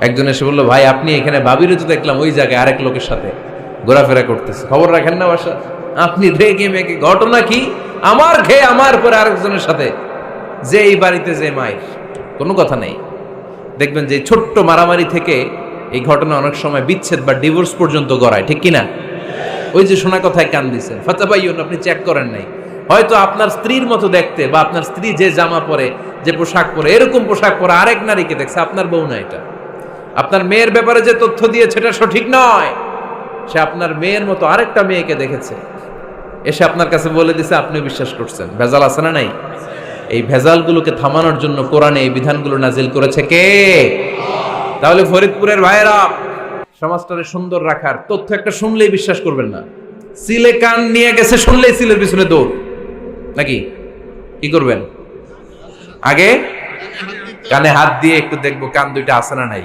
একজন এসে বলল, ভাই, আপনি এখানে ভাবিরে তো দেখলাম, ওই জায়গায় আরেক লোকের সাথে ঘোরাফেরা করতেছে। খবর রাখেন না বাসা আপনি রেগে মেগে ঘটনা কি? আমার খেয়ে আমার পরে আরেকজনের সাথে। যে এই বাড়িতে, যে মায়ের। কোনো কথা নেই। দেখবেন যে ছোট্ট মারামারি থেকে এই ঘটনা অনেক সময় বিচ্ছেদ বা ডিভোর্স পর্যন্ত গড়ায়, ঠিক কিনা? ওই যে শোনা কথায় কান দিচ্ছেন ফাতাবাইয়ন আপনি চেক করেন নাই। হয়তো আপনার স্ত্রীর মতো দেখতে বা আপনার স্ত্রী যে জামা পরে, যে পোশাক পরে, এরকম পোশাক পরে আরেক নারীকে দেখছে, আপনার বউ না এটা। আপনার মেয়ের ব্যাপারে যে তথ্য দিয়েছে, এটা সঠিক নয়। সে আপনার মেয়ের মতো আরেকটা মেয়েকে দেখেছে। এসে আপনার কাছে বলে দিছে, আপনিও বিশ্বাস করছেন। ভেজাল আছে না নাই? এই ভেজালগুলোকে থামানোর জন্য কোরআনে এই বিধানগুলো নাজিল করেছে কে? তাহলে ফরিদপুরের ভাইয়েরা, সমাজটারে সুন্দর রাখার তথ্য একটা শুনলেই বিশ্বাস করবেন না। সিলে কান নিয়ে গেছে, শুনলেই সিলের পিছনে দৌড়। নাকি? কি করবেন? আগে? কানে হাত দিয়ে একটু দেখব কান দুইটা আছে না নাই।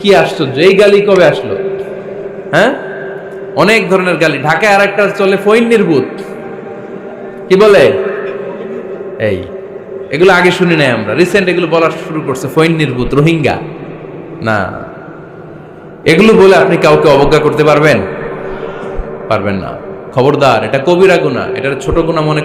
কি আশ্চর্য? এই গালি কবে আসলো? হ্যাঁ? অনেক ধরনের গালি। ঢাকায় আর একটা চলে ফৈন নির্বুত কি বলে? এই, এগুলো আগে শুনি নাই আমরা। রিসেন্ট এগুলো বলা শুরু করছে ফৈন নির্বুত রোহিঙ্গা। না। এগুলো বলে আপনি কাউকে অবজ্ঞা করতে পারবেন? পারবেন না। খবরদার, এটা কবিরা গুণা এটা ছোট গুণা মনে